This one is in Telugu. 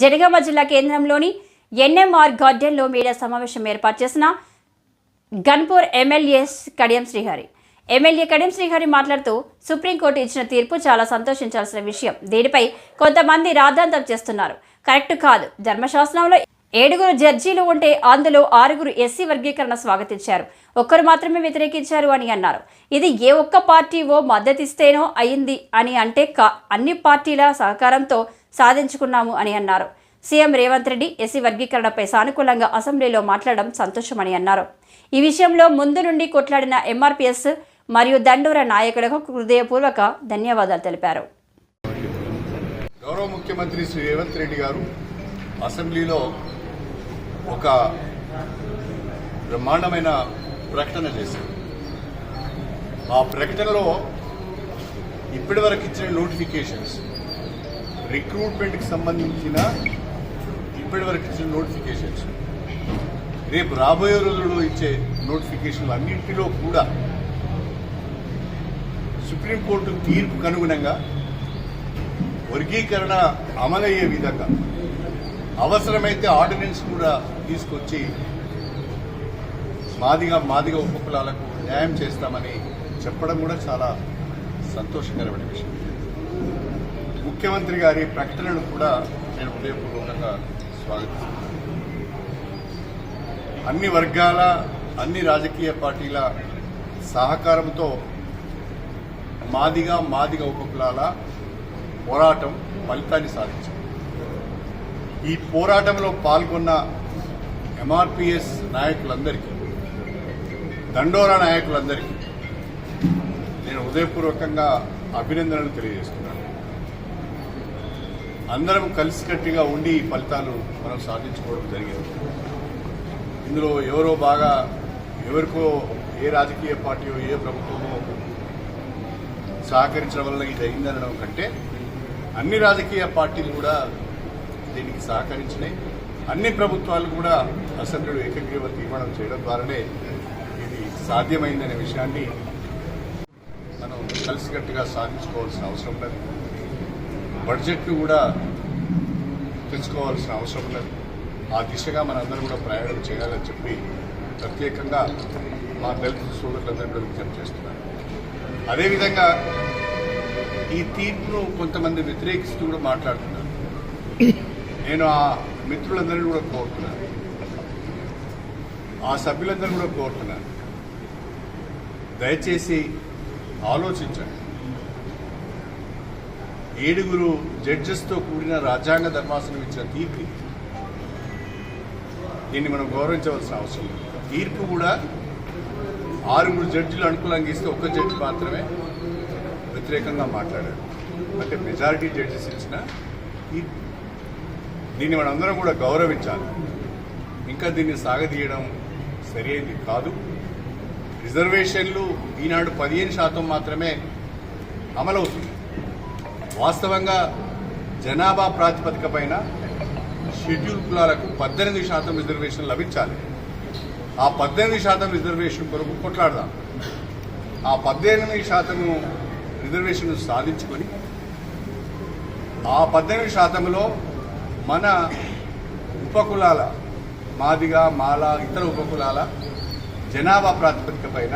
జనగామ జిల్లా కేంద్రంలోని ఎన్ఎంఆర్ గార్డెన్లో మీడియా సమావేశం ఏర్పాటు చేసిన గన్పూర్ ఎమ్మెల్యే కడియం శ్రీహరి. ఎమ్మెల్యే కడియం శ్రీహరి మాట్లాడుతూ సుప్రీంకోర్టు ఇచ్చిన తీర్పు చాలా సంతోషించాల్సిన విషయం. దీనిపై కొంతమంది రాద్ధాంతం చేస్తున్నారు. కరెక్ట్ కాదు. ధర్మశాస్త్రంలో ఏడుగురు జడ్జీలు ఉంటే అందులో ఆరుగురు ఎస్సీ వర్గీకరణ స్వాగతించారు. ఒక్కరు మాత్రమే వ్యతిరేకించారు అని అన్నారు. ఇది ఏ ఒక్క పార్టీ ఓ మద్దతిస్తేనో అయింది అని అంటే అన్ని పార్టీల సహకారంతో సాధించుకున్నాము అని అన్నారు. సీఎం రేవంత్ రెడ్డి ఎస్సీ వర్గీకరణపై సానుకూలంగా అసెంబ్లీలో మాట్లాడడం సంతోషమని అన్నారు. ఈ విషయంలో ముందు నుండి కొట్లాడిన ఎంఆర్పీఎస్ మరియు దండూర నాయకులకు హృదయపూర్వక ధన్యవాదాలు తెలిపారు. గౌరవ ముఖ్యమంత్రి శ్రీ రేవంత్ రెడ్డి గారు అసెంబ్లీలో ఒక బ్రహ్మాండమైన ప్రకటన చేశారు. ఆ ప్రకటనలో ఇప్పటివరకు ఇచ్చిన నోటిఫికేషన్స్ రిక్రూట్మెంట్కి సంబంధించిన ఇప్పటివరకు ఇచ్చిన నోటిఫికేషన్స్. రేపు రాబోయే రోజుల్లో ఇచ్చే నోటిఫికేషన్లు అన్నింటిలో కూడా సుప్రీంకోర్టు తీర్పుకు అనుగుణంగా వర్గీకరణ అమలయ్యే విధంగా అవసరమైతే ఆర్డినెన్స్ కూడా తీసుకొచ్చి మాదిగా మాదిగా ఉపకులాలకు న్యాయం చేస్తామని చెప్పడం కూడా చాలా సంతోషకరమైన విషయం. ముఖ్యమంత్రి గారి ప్రకటనను కూడా నేను హృదయపూర్వకంగా స్వాగతిస్తున్నాను. అన్ని వర్గాల అన్ని రాజకీయ పార్టీల సహకారంతో మాదిగా మాదిగా ఉపకులాల పోరాటం ఫలితాన్ని సాధించింది ఈ పోరాటంలో పాల్గొన్న ఎంఆర్పిఎస్ నాయకులందరికీ దండోరా నాయకులందరికీ నేను హృదయపూర్వకంగా అభినందనలు తెలియజేస్తున్నాను. అందరం కలిసికట్టుగా ఉండి ఈ ఫలితాలు మనం సాధించుకోవడం జరిగింది. ఇందులో ఎవరో బాగా ఎవరికో ఏ రాజకీయ పార్టీయో ఏ ప్రభుత్వమో సహకరించడం వల్ల ఇది అయిందనడం కంటే అన్ని రాజకీయ పార్టీలు కూడా దీనికి సహకరించినాయి. అన్ని ప్రభుత్వాలు కూడా అసెంబ్లీలో ఏకగ్రీవ తీర్మానం చేయడం ద్వారానే ఇది సాధ్యమైందనే విషయాన్ని మనం కలిసికట్టుగా సాధించుకోవాల్సిన అవసరం ఉన్నది. బడ్జెట్ను కూడా తెచ్చుకోవాల్సిన అవసరం లేదు ఆ దిశగా మనందరం కూడా ప్రయాణం చేయాలని చెప్పి ప్రత్యేకంగా మా దళిత సోదరులందరూ కూడా విజ్ఞప్తి చేస్తున్నారు. అదేవిధంగా ఈ తీర్పును కొంతమంది వ్యతిరేకిస్తూ కూడా మాట్లాడుతున్నారు. నేను ఆ మిత్రులందరినీ కూడా కోరుతున్నాను. ఆ సభ్యులందరూ కూడా కోరుతున్నాను. దయచేసి ఆలోచించండి. ఏడుగురు జడ్జెస్తో కూడిన రాజ్యాంగ ధర్మాసనం ఇచ్చిన తీర్పు. దీన్ని మనం గౌరవించవలసిన అవసరం ఉంది తీర్పు కూడా ఆరుగురు జడ్జిలు అనుకూలంగా ఇస్తే ఒక్క జడ్జి మాత్రమే వ్యతిరేకంగా మాట్లాడారు. అంటే మెజారిటీ జడ్జెస్ ఇచ్చిన తీర్పు. దీన్ని మనందరం కూడా గౌరవించాలి. ఇంకా దీన్ని సాగదీయడం సరైనది కాదు. రిజర్వేషన్లు ఈనాడు పదిహేను శాతం మాత్రమే అమలవుతుంది వాస్తవంగా జనాభా ప్రాతిపదిక పైన షెడ్యూల్ కులాలకు పద్దెనిమిది శాతం రిజర్వేషన్ లభించాలి. ఆ పద్దెనిమిది శాతం రిజర్వేషన్ కొరకు కొట్లాడదాం. ఆ పద్దెనిమిది శాతము రిజర్వేషన్ సాధించుకొని ఆ పద్దెనిమిది శాతంలో మన ఉపకులాల మాదిగా మాల ఇతర ఉపకులాల జనాభా ప్రాతిపదిక పైన